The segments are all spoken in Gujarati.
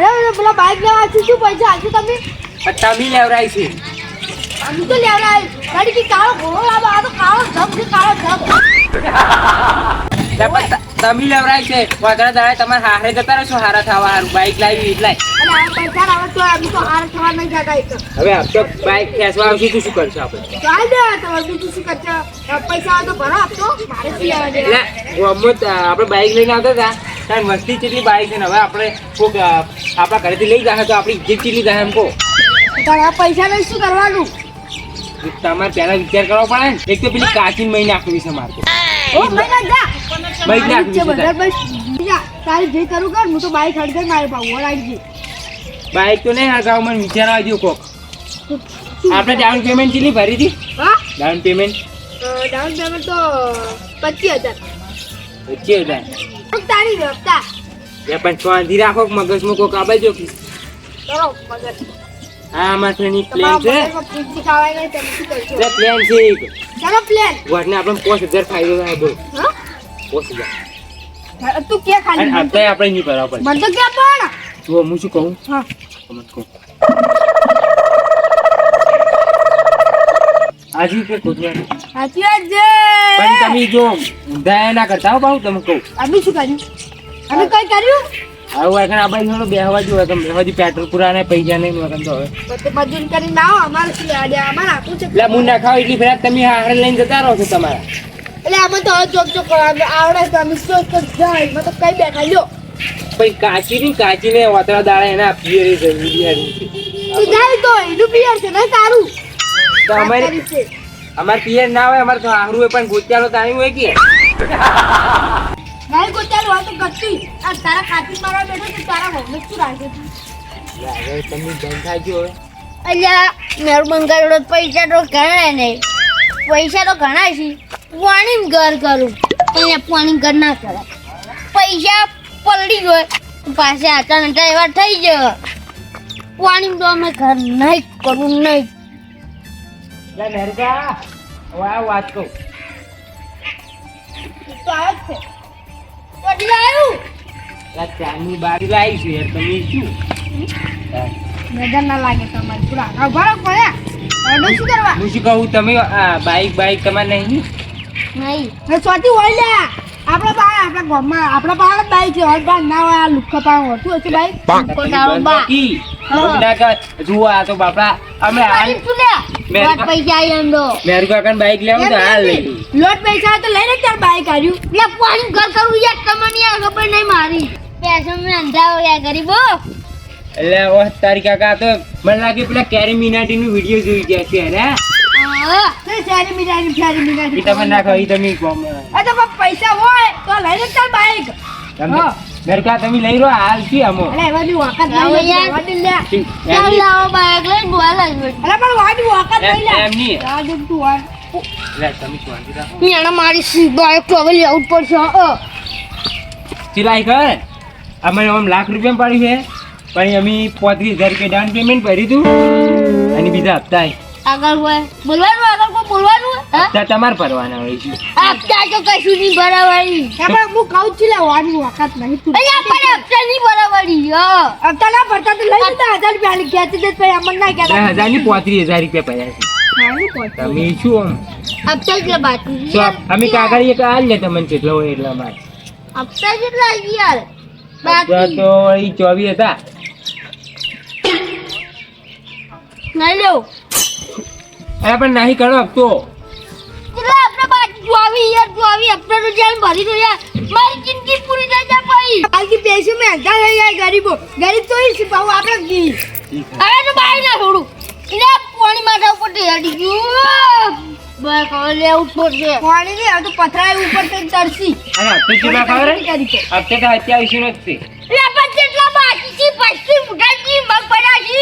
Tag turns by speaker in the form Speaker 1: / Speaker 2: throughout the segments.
Speaker 1: ભરે પેલા બાઈક લેવા આવશું શું પૈસા આવશે તમે
Speaker 2: તમે લેવરાય છે.
Speaker 1: અમે તો લેવડા ગાડી કે કાળો ઘોડો લાવો આ તો કાળો ધબ છે કાળો ધબ.
Speaker 2: તમે લેવરાય છે. વગર દાડે તમારે હારે જતા રહેશો હારા થવા હારું. બાઈક લાવી
Speaker 1: એટલે પૈસા લાવો તો અમે તો હાર થવા નહીં જતા એક.
Speaker 2: હવે આપ તો બાઈક ખેંચવા આવશું તો શું કરશો આપણે?
Speaker 1: આઈ દે તમારે બીજું શું કરશે? પૈસા આવે તો ભરો આપતો મારે શું લેવા
Speaker 2: દે આપણે બાઈક લઈને આવતા હતા. કારણ વસ્તી કેટલી બાઈક છે ને હવે આપણે કોક આપણા ઘરેથી લઈ જાય તો આપણી ઇજ્જત કેટલી જાય એમ કહો.
Speaker 1: તારા પૈસા લઈ શું કરવાનું?
Speaker 2: તમારે પહેલા વિચાર કરવો પડે ને. એક તો પેલી કાચી મહી નાખવી છે મારે. નાખવી છે
Speaker 1: તારે જે કરું કર હું તો બાઈક હડકે મારે પાવું ગઈ.
Speaker 2: બાઈક તો નહીં હગાવ મને વિચારવા દો કોક. આપણે ડાઉન પેમેન્ટ કેટલી ભરી હતી?
Speaker 1: હા?
Speaker 2: ડાઉન પેમેન્ટ
Speaker 1: ડાઉન પેમેન્ટ તો પચીસ હજાર.
Speaker 2: પચીસ હજાર.
Speaker 1: તારી હપ્તા
Speaker 2: એ પણ શાંતિ રાખો
Speaker 1: મગજ.
Speaker 2: હા અમારા ફ્રેન્ડની પ્લેન છે.
Speaker 1: ખાવાય તમે શું
Speaker 2: પ્લેન
Speaker 1: પ્લેન
Speaker 2: આપણે હજાર ફાયદો થાય બોલો.
Speaker 1: હા? તું કે ખાલી
Speaker 2: આપણે નહીં પડે
Speaker 1: મને તો કે પણ.
Speaker 2: જો હું શું કહું?
Speaker 1: હા.
Speaker 2: કહો. આજે કે
Speaker 1: સાચી વાત છે.
Speaker 2: પણ તમે જો ઊંધા ના કરતા હો બાબુ તમે કહું.
Speaker 1: અમે શું કર્યું? અમે કઈ કર્યું?
Speaker 2: હવે આગળ આ બાજુ થોડું બેહવા જો તમે બેહવાથી પેટ્રોલ પુરાને પૈસા નહીં તો હવે.
Speaker 1: બધે મજૂરી કરીને ના આવો અમારે શું દેવા અમારે આખું છે
Speaker 2: એટલે હું ના ખાવ એટલી ફેરા તમે હારે લઈને જતા રહો છો તમારા.
Speaker 1: એટલે અમે તો ચોક ચોક કરવા આવડે તો અમે તો જાય તો કઈ બેઠા લ્યો.
Speaker 2: પછી કાચી ની કાચી ને વાતરા દાડા એના પિયરી જરૂરી છે.
Speaker 1: તું જાય તો એનું પિયર છે ને તારું.
Speaker 2: તો અમારે અમાર પિયર ના હોય અમારે તો હારું હોય પણ ગોત્યાલો તો આવ્યું હોય કે?
Speaker 1: નહીં કોઈ હોય તો કરતી આ તારા કાચી મારવા બેઠો તો તારા મમ્મી શું રાખે
Speaker 2: યાર તમે બંધ થાય
Speaker 3: અલ્યા મેરું બંગાળો પૈસા તો ઘણા નહીં પૈસા તો ઘણા છે. પાણી ઘર કરું. અહીંયા પાણી ઘર ના કરાય. પૈસા પલડી ગયો પાસે આટા નટા એવા થઈ ગયો પાણી તો અમે ઘર નહીં કરવું નહીં
Speaker 2: લે મેરકા આ વાત કહું.
Speaker 1: તો આવે છે.
Speaker 3: પડી આવ્યું
Speaker 2: લા ચાની બારી લાવી છું યાર તમે શું.
Speaker 1: નજર ના લાગે તમારી. પૂરા અભાડો પડ્યા હવે શું કરવા?
Speaker 2: હું શું કહું તમે આ બાઈક બાઈક તમારે નહીં
Speaker 3: નહીં.
Speaker 1: ચોથી હોય લે. આપણા પાસે આપણા ગામમાં આપણા પાસે બાઈક છે. હોય ના હોય આ લુખ્ખા પાસે હોતું હશે બાઈક?
Speaker 3: બા.
Speaker 2: કર જુઓ આ તો બાપડા અમે મેરુ બાઈક લેવું હાલ લઈ
Speaker 1: લોટ પૈસા તો લઈને તાર બાઈક આવ્યું
Speaker 3: લે પાણી ઘર કરું યાર? તમને યાર ખબર નહીં મારી. પૈસા મેં અંધારો યાર ગરીબો
Speaker 2: એટલે ઓ તારી કાકા તો મને લાગે પેલા કેરી મિનાટી નું વીડિયો જોઈ ગયા છે ને?
Speaker 1: મીઠાઈ ચારી
Speaker 2: એ
Speaker 1: મીઠાઈ
Speaker 2: તમે ના ખાવ તમે.
Speaker 1: અરે તો પૈસા હોય તો લઈને તાર બાઈક
Speaker 2: કાકા તમે લઈ રહ્યો હાલ છે અમો
Speaker 1: અરે એવાની વાકાત
Speaker 3: લાવો
Speaker 1: નહીં
Speaker 3: યાર. ચાલ લાવો બાઈક લઈ બોલ જ
Speaker 1: અરે પણ વાડી વાકાત લઈ લે.
Speaker 2: એમ ની
Speaker 1: આ જો તું આ
Speaker 2: લે, તમે શાંતિ રાખો.
Speaker 3: મેણે મારી સી બાઈક તો હવે લેવું પડશે હા.
Speaker 2: સિલાઈ કર. અમે આમ લાખ રૂપિયા પડી છે. પણ અમે પોત્રીસ હજાર રૂપિયા ડાઉન પેમેન્ટ ભરી તું અને બીજા હપ્તા
Speaker 3: આગળ હોય. બોલવાનું આગળ. કોઈ બોલવાનું હા?
Speaker 2: તમારે ભરવાના હોય છે.
Speaker 3: હપ્તા તો કશું નહીં ભરાવાળી.
Speaker 1: આપણે હું કહું છું લે વાડી નહીં તું.
Speaker 3: અહીંયા પણ હપ્તા નહીં ભરાવાળી હા.
Speaker 1: ના ભરતા તો લઈ લીધા હજાર રૂપિયા આલી ખેંચી દે તો અમર ના
Speaker 2: દસ હજારની પોત્રીસ હજાર રૂપિયા ભર્યા છે. તમે શું આમ?
Speaker 3: હપ્તા એટલે બાકી
Speaker 2: અમે કાગળ એક હાલ લે તમને જેટલો હોય એટલા માં
Speaker 3: હપ્તા કેટલા યાર? બાકી.
Speaker 2: તો એ ચોવીસ હતા.
Speaker 3: નહીં લેવું.
Speaker 2: અરે પણ નહીં કરો હપ્તો.
Speaker 3: આપણે બાકી ચોવી યાર હપ્તા તો જેલ ભરી દો યાર. મારી જિંદગી પૂરી થઈ જાય ભાઈ
Speaker 1: આલથી પૈસા મેં હજાર થઈ જાય ગરીબો. ગરીબ તો ઈ આપણે દી
Speaker 3: હવે તો બહાર ના છોડું. એને પાણી માથા ઉપર ઢેડી ગયું. બસ હવે લેવું પડશે.
Speaker 1: પાણી ને તો પથરાય ઉપર તો તરસી
Speaker 2: અને હપ્તે કેટલા ખબર હપ્તે તો અત્યાવીસ નો જ છે.
Speaker 3: લે કેટલા બાકી છે પચીસ મુઠાજી મગ પડ્યા છે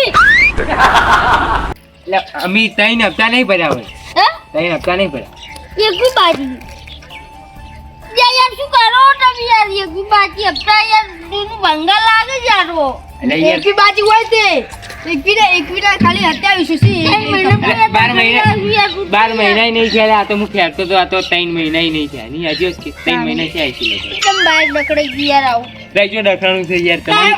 Speaker 2: એટલે અમે ત્રણ હપ્તા નહીં ભર્યા હોય. ત્રણ હપ્તા નહીં ભર્યા.
Speaker 3: એકવી બાજી યાર યાર શું કરો તમે યાર? એકવી બાજી હપ્તા યાર દૂધ ભંગા લાગે યાર
Speaker 2: એટલે યાર
Speaker 1: બાજી હોય તે. એકવી ને એકવી ના ખાલી અત્યાવીસ છે
Speaker 2: બાર મહિના બાર મહિના નહીં થયા આ તો હું ફેરતો તો આ તો ત્રણ મહિના નહીં થયા. નહીં હજી ત્રણ મહિના થયા છે.
Speaker 3: બાઈક ડકડાઈ યાર આવું
Speaker 2: જો ડખરાણું છે યાર તમે.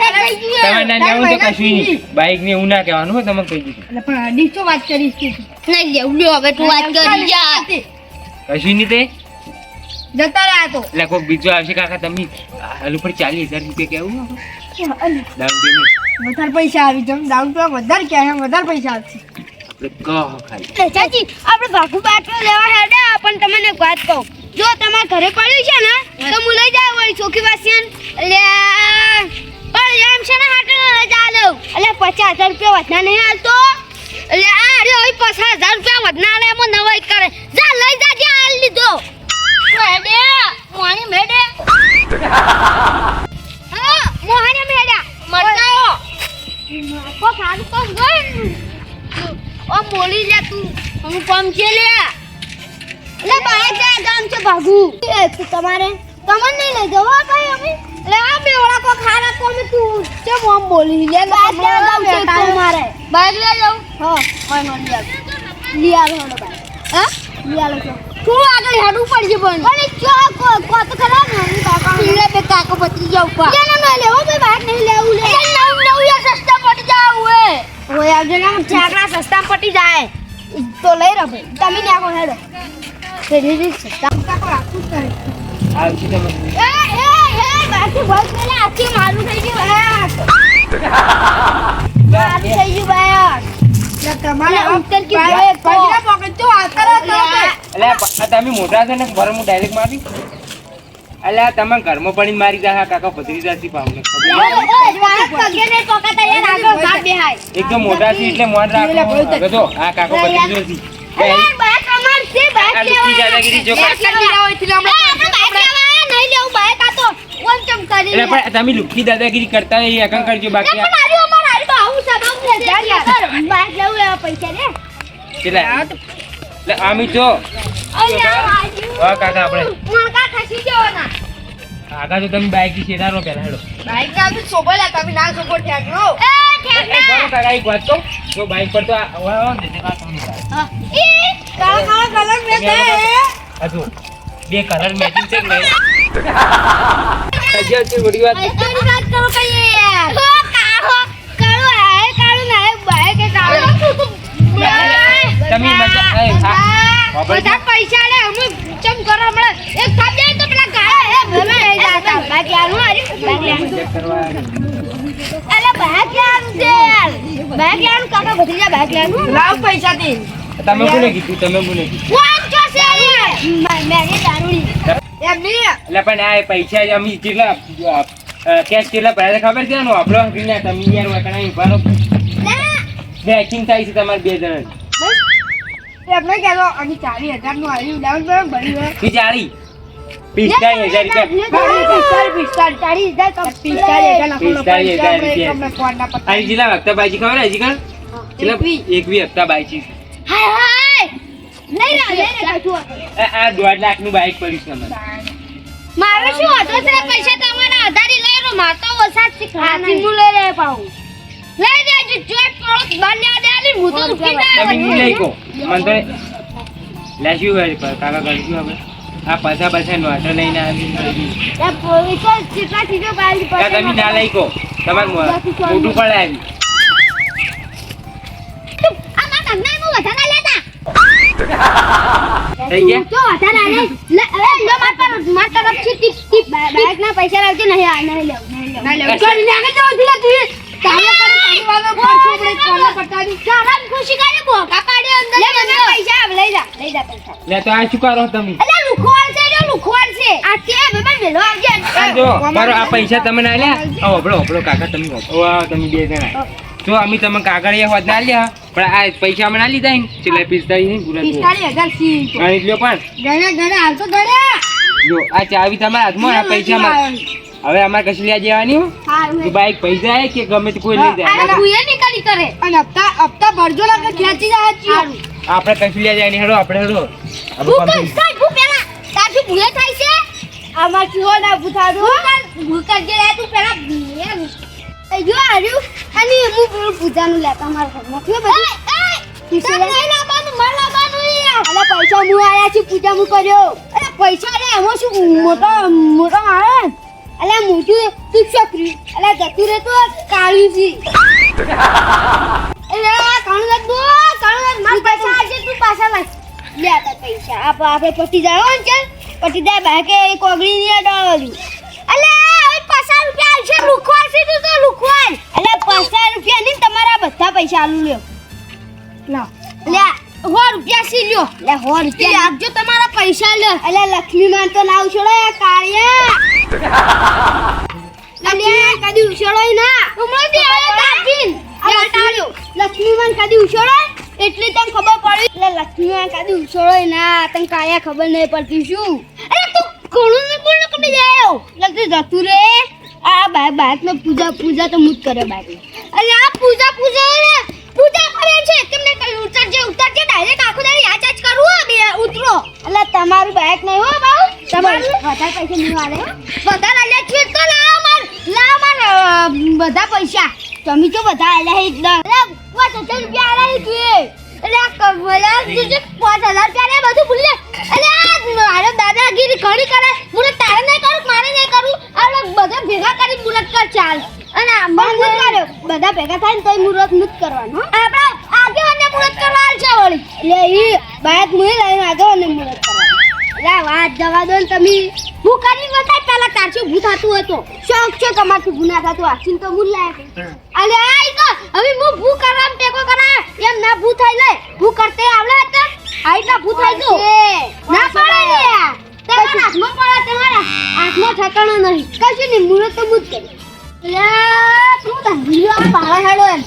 Speaker 2: તમે ના જાવું તો કશું નહીં. બાઈક ને એવું ના કહેવાનું હોય તમે કહી દીધું.
Speaker 1: એટલે પણ અઢીસો વાત કરીશ કે તું.
Speaker 4: નહીં લેવું લ્યો હવે તું વાત કરી જા.
Speaker 2: કશું નહીં તે?
Speaker 1: જતા રહ્યા તો.
Speaker 2: એટલે કોઈક બીજો આવશે કાકા તમે હાલ ઉપર ચાલીસ હજાર રૂપિયા કેવું?
Speaker 1: વધારે પૈસા આવી જમ ડાઉન તો વધારે ક્યાં વધારે પૈસા આવશે.
Speaker 2: આપણે કહો ખાલી
Speaker 4: ચાચી આપણે ભાગુ બાટલો લેવા હેડે પણ તમને એક વાત કહું. જો તમારા ઘરે પડ્યું છે ને તો હું લઈ જાવ વળી ચોખી વાસિયન એટલે પણ એમ છે ને હાટે લઉં એટલે પચાસ હજાર રૂપિયા વધના નહીં હાલતો. એટલે આ રે હવે પચાસ હજાર રૂપિયા વધના લે એમાં નવાઈ કરે. જા લઈ જા જ્યાં હાલ લીધો. મેડે મોણી મેડે? હા મોહાને મેડ્યા મરનાયો. કો ખારું તો ગઈ. ઓ મોલી લે તું. હું છે લે લે બાય જા ગામ છે ભાગુ એ તું તમારે તમને નહીં લઈ જવો કઈ અમે? લે આ બેવડા કો ખારા કો મે તું છે મોમ બોલી લે? બાય જા ગામ છે તમારે. બાય લે જાવ હા હોય નો લે લી આલો હડો બાય હા? લી આલો છો તું આગળ હેડું પડશે પણ અરે ચો કો કો તો ખરા ને હું કાકા. લે બે કાકો પતી જાવ પા ના ના લેવો બે બાઈક નહીં લેવું લે. નવ નવ યા સસ્તા પડી જાવ ઓએ ઓય આવજે ના ચાકરા સસ્તા પડી જાય. તો લઈ રહ્યો તમે ને કો હેડો.
Speaker 2: આવશે તમે
Speaker 4: એ એ એ બાકી બસ પેલા આખી મારું થઈ ગયું બાઈક મારું થઈ ગયું
Speaker 1: આ
Speaker 2: તમે ઘરમાં પડીને મારી જાય કાકા પધરી પાવને એકદમ મોટા છે. એટલે મોન રાખો જો આ કાકો ભત્રીજો છે આ લુખી દાદાગીરી જો કર- એટલે પણ તમે લુખી દાદાગીરી કરતા નહીં એ કરજો બાકી એટલે આમી જો. હા કાકા આપણે. કાકા તો તમે બાઈકથી શેરારો પેલા હેડો.
Speaker 1: બાઈક ના તો સોબો લે, તમે ના સોબો ઠેકરો.
Speaker 2: એ એક વાત કહું. જો બાઈક પર તો આ- હવે આવો ને, તે કાકા તમને સારું.
Speaker 1: કાળા કાળા કલર મેં
Speaker 2: તમે
Speaker 1: તે.
Speaker 2: આ જો, બે કલર મેચિંગ છે કે હજી હજી વળી વાત તમે મજા એ, હા. વાપરજો.
Speaker 4: બધા પૈસા લે અમે ચમ કરો હમણાં એક થાપ જાય તો પેલા ગાય હે ભલે લઈ જાતા બાકી આનું અરે યાર લેવાનું કાકા ભત્રીજા બેગ લેવાનું
Speaker 1: લાવ પૈસા દે
Speaker 2: તમે બોલે કીધું તમે બોલે કીધું
Speaker 4: કોણ છો છે મેરી દારૂડી
Speaker 1: એમ નહીં.
Speaker 2: એટલે પણ આ પૈસા જ અમે કેટલા કેશ કેટલા ભર્યા ખબર છે ને આપણો હકીને તમે યાર વકણા રહો બેકિંગ થાય છે તમારે બે જણ.
Speaker 1: એમને કહેતો અને ચાલીસ હજારનું આવ્યું ડાઉન પેમેન્ટ ભરી હોય.
Speaker 2: પિચાળી પિસ્તાળીસ હજાર રૂપિયા.
Speaker 1: આપણે.
Speaker 2: આ જિલ્લા હપ્તા બાજી ખબર હજી કણ એકવી હપ્તા બાજી આ દોઢ લાખનું બાઈક પડ્યું છે
Speaker 4: મારે શું હતો છે પૈસા તમારા આધારી લઈ લો માર તો વસાતથી ખાતી હું લઈ લે પાઉં લઈ લેજો જોટ પડો બાલ્યા દે આલી હું તો દુખી ના
Speaker 2: તમે નહીં કહો મને તો લેશું કાકા કરશું હવે. આ પાછા પાછા નોટો લઈને આવી
Speaker 4: એ કેટલા બાલી
Speaker 2: તમે ના લઈ કો તમારે મોટું પડે આવી
Speaker 4: આ મારા હું વધારા લેતા
Speaker 2: થઈ ગયા
Speaker 4: જો વધારા લે લે એ લો માર પર માર તરફથી ટીપ ટીપ બાઈક ના પૈસા લાવજો નહીં આ નહીં લેવું નહીં લેવું
Speaker 1: કરી તો તું. તારે
Speaker 4: ખુશી બોકા પાડે અંદર લે મને પૈસા લઈ જા લઈ જા પૈસા
Speaker 2: લે તો આ શું કરો તમે
Speaker 4: અલે લુખવાડ છે જો લુખવાડ છે. આ તે બેબા મેલો આવજે
Speaker 2: જો મારો આ પૈસા તમે ના લ્યા. હોભળો હોભળો કાકા તમે હોભળો. તમે બે જણા. જો અમે તમે કાગળિયા હોત ના લ્યા. પણ આ પૈસા અમે ના લીધા ને છેલ્લા પિસ્તાળીસ ને પૂરા થયા.
Speaker 1: હજાર સી.
Speaker 2: આ એટલો પણ.
Speaker 1: ગણે ગણે હાલ તો
Speaker 2: જો આ ચાવી તમારા હાથમાં આ પૈસા અમારા- હવે અમારે કશું લેવા જવાની હો?
Speaker 1: હારું
Speaker 2: તો
Speaker 1: હે.
Speaker 2: બાઈક પૈસા હે કે ગમે તે કોઈ લઈ જાય?
Speaker 4: ભૂયે નીકળી કરે.
Speaker 1: અને હપ્તા હપ્તા ભરજો લાગે ખેંચી જાય
Speaker 2: આપણે કશું લેવા જવાની હેડો આપણે હેડો. આપણે
Speaker 4: ભૂ
Speaker 2: કામ
Speaker 4: કર
Speaker 2: થઈ
Speaker 4: કર ભૂ પેલા તારથી ભૂયે થાય છે? આમાં ચિયો ના ભૂથાડો ભૂ કર ભૂ કર જે તું પેલા ભૂલે જો આર્યું અને હું પેલું પૂજાનું લેતા મારા ઘરમાં. માર અલે પૈસા હું આયા છું પૂજા હું કર્યો. અરે પૈસા રે એમાં શું મોટો મોટો આવે? અલ્યા મોટું તું છોકરી અલે જતું રે તો કાળ્યું છે અલ્યા કાળું દો કાળું મારા પૈસા આજે તું પાછા લાય લે આ પૈસા. આપ આપણે પટી જાય હો દે જાય બાકે એ કોગળી નહીં અલ્યા હવે પચાસ રૂપિયા આવશે લુખવાડ છે તું લુખવાડ. અલે પચાસ રૂપિયા નહીં તમારા બધા પૈસા આલુ લ્યો. લાવ લ્યા સો રૂપિયા સી લ્યો? લે સો રૂપિયા આપજો તમારા પૈસા લ્યો અલ્યા લક્ષ્મીમાન તો ના ઉછળો કાળિયા અલ્યા કદી ઉછળો ના. હમણાં દે આવે કાપીન હટાડ્યો લક્ષ્મીમાન કદી ઉછળો એટલી તને ખબર પડી? એટલે લક્ષ્મીમાન કદી ઉછળો ના. તને કાયા ખબર નહીં પડતી શું? ઘણું ને કોણ કડી જાય? લગતી જતું રે. આ બાય બાત ને પૂજા પૂજા તો મુજ કરે બાકી. અરે આ પૂજા પૂજા રે પૂજા કરે છે. તમને કઈ ઉતરજે ઉતરજે ડાયરેક્ટ આખો દાડી આ ચાચ કરું આ બે ઉતરો. એટલે તમારું બાઈક નહીં હો બાઉ. તમારું? વધારે પૈસા નહીં વાલે. વધારે આલ્યા છે તો લાવ માર લાવ માર બધા પૈસા. તમે તો બધા આલ્યા હે એકદમ. એટલે પાંચ હજાર રૂપિયા આલ્યા છે. એટલે આ કમલા જે પાંચ હજાર રૂપિયા બધું ભૂલી જા એટલે આ મારો દાદાગીરી ઘણી કરે. મુરત તારે નહીં કરું મારે નહીં કરું? આ બધા ભેગા કરી મુરત કર ચાલ. અને આમાં મુરત કર્યો બધા ભેગા થાય ને તોય મુરત મુત કરવાનું આપણે આપણે અને મુરત કરવા આલ છે વળી. એટલે ઈ બાયત મુએ લઈને આગેવાનને મુરત કરવાનું એટલે વાત જવા દો ને તમે. હું કરી બતાય પેલા તારથી ઊભું થતું હતો શોખ છે તમારથી ગુના ના થતું આખીને તો મૂળ લાયક અલે આઈ તો. હવે હું ભૂ કરવા ટેકો કરા એમ ના ભૂ થાય લે. ભૂ કરતે આવડે હતા આઈ ના ભૂ થાય તો ના પડે. ને તમારા હાથમાં પડે તમારા હાથમાં ઠકાણો નહીં. કશું નહીં મુરત તો બુજ કરી. તું ધંધી આ પાળા હેડો એમ.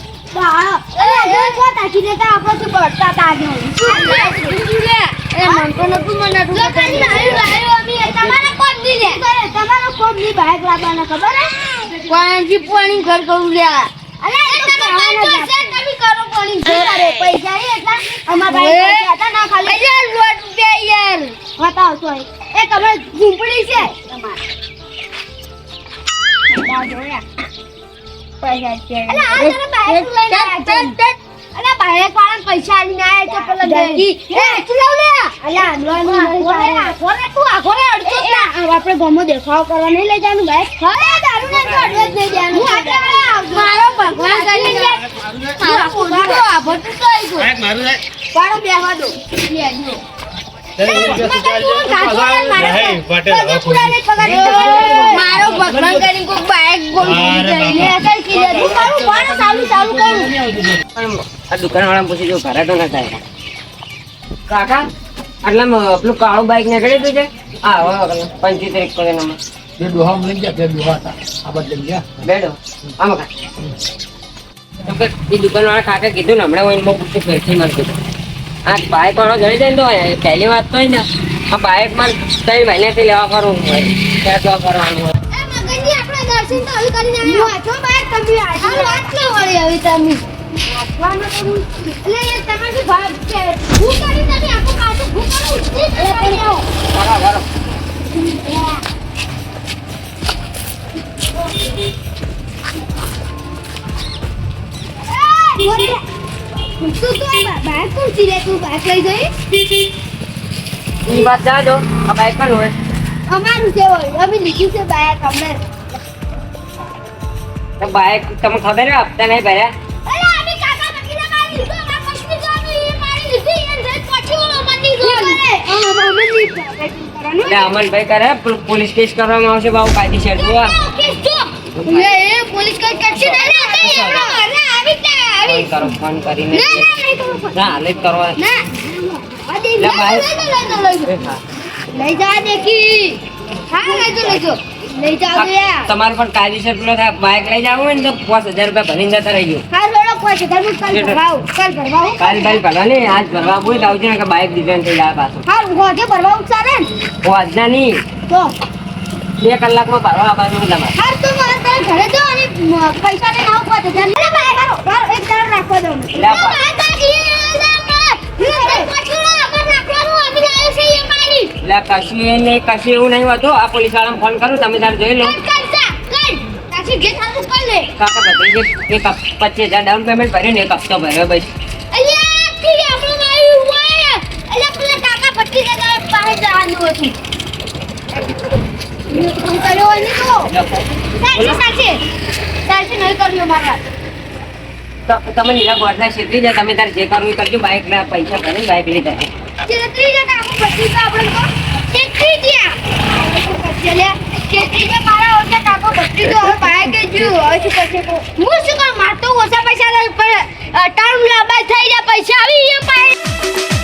Speaker 4: ખબર પાણી ઘર કરું લે તમે કરો? પૈસા એ એટલા? અમાર ભાઈ હતા ના ખાલી? અરે લોટ બે યાર. બતાવ તો એ કમર ઝૂંપડી છે? તમાર. પૈસા છે. અરે આ તને બાઈક લઈને આવ્યા અલે બાઈક વાળા પૈસા આલી ના આયા તો પેલા જલ્દી. એ ચલાવ લે. અલે આંદવાનું નહીં તું આખોરે અડચો ના આપણે ગમો દેખાવ કરવા નહીં લઈ જવાનું ભાઈ? દારૂ ને તો અડવા જ નહીં દેવાનું હું આગળ મારો ભગવાન કરી લે મારો આભર તો આવી ગયો
Speaker 5: મારું
Speaker 4: પાડો બેહવા દો. લે મારો ભગવાન કરી કોઈ બાઈક મારું ચાલુ ચાલુ કરું.
Speaker 6: પણ આ દુકાનવાળાને પૂછી જો ઘરે તો ના થાય કાકા એટલે પેલું કાળું બાઈક નીકળી ગયું છે આ હવે પંચોતેર એકોતેર નંબર
Speaker 5: બે ડોહા મળી ગયા બે ડોહા હતા. આ બધા ગયા.
Speaker 6: આમાં એ દુકાનવાળા કાકા કીધું ને હમણાં હું એને બહુ પૂછ્યું ફેરથી મળતું આ બાઈક વાળો જડી જાય ને તો પહેલી વાત તો ને આ બાઈકમાં ત્રણ મહિનાથી લેવા કરવું હોય ત્યાં તો કરવાનું હોય.
Speaker 4: મગનજી દર્શન તો હવે કરીને આવ્યા. તમે વળી હવે તમે. કરી તમે આખું કાચું કરું કરી આવો
Speaker 6: બરાબર
Speaker 4: તું તો બાઈક કોણ ચીરે તું બાઈક લઈ જઈ
Speaker 6: એ વાત જાજો આ બાઈક પણ હોય
Speaker 4: અમારું છે હોય અમે લીધું છે બાઈક અમને
Speaker 6: તો બાઈક તમને ખબર હે હપ્તા નહીં ભર્યા
Speaker 4: અરે અમે કાકા બકીના મારી લીધો અમાર કશ્મીર જવાનું એ મારી લીધી એને જઈ પછી ઓલો મંદી ગયો અમે અમે નહીં કરવાનું
Speaker 6: એટલે અમનભાઈ કરે પો- પોલીસ કેસ કરવામાં આવશે બાબુ કાયદેસર જોવા
Speaker 4: કેસ જો લે એ પોલીસ કઈ કરશે ને અરે અમે એમનો ઘરે આવી ત્યાં આવી
Speaker 6: ફોન ફોન કરીને
Speaker 4: ના ના
Speaker 6: ના હાલે કરવા
Speaker 4: ના
Speaker 6: લે
Speaker 4: લઈ લઈ જા લઈ જા
Speaker 6: હા.
Speaker 4: લઈ જા દેખી હા લઈ જા લઈ જા લઈ જા
Speaker 6: તમારે પણ કાયદેસર પેલો થાય બાઈક લઈ જવું હોય ને તો પાંચ હજાર રૂપિયા ભરીને જતા
Speaker 4: રહી કાલ કાલ
Speaker 6: ભરવા આજ ભરવા બોલ આવજો ને કે બાઈક ડિઝાઇન થઈ જાય પાછું
Speaker 4: હા હોજે ભરવાઉ ચાલે ને
Speaker 6: આજના નહીં
Speaker 4: તો
Speaker 6: બે કલાકમાં ભરવા આવવાનું તમારે
Speaker 4: તારે ઘરે જો અને પૈસા લઈને આવું ભાઈ એક દાડો રાખવા દો
Speaker 6: લે.
Speaker 4: ભાઈ
Speaker 6: કશું એ નહીં કશું એવું નહીં હોતું. આ પોલીસ વાળાને ફોન કરું તમે તારે જોઈ લો. કાકા બધી પચીસ હજાર ડાઉન પેમેન્ટ ભર્યું ને એક હપ્તો ભર્યો
Speaker 4: પેલા કાકા પચીસ હજાર પાસે જવાનું હતું.
Speaker 3: ફોન કર્યો હોય ને નહીં કર્યો મારા
Speaker 6: તમે નીરા ગોઠના છેતરી જાય તમે તારે જે કરવું કરજો બાઇક ના પૈસા ભરી બાઇક લઈ જાય
Speaker 3: છેતરી જતા આખું બધી તો આપણે તો ગયા છેતરી ગયા મારા ઓછા કાકો બધી તો હવે બાઇક જો હવે શું હું શું કરું માર ઓછા પૈસા પણ ટર્મ લાંબા થઈ ગયા, પૈસા આવી ગયા પાયા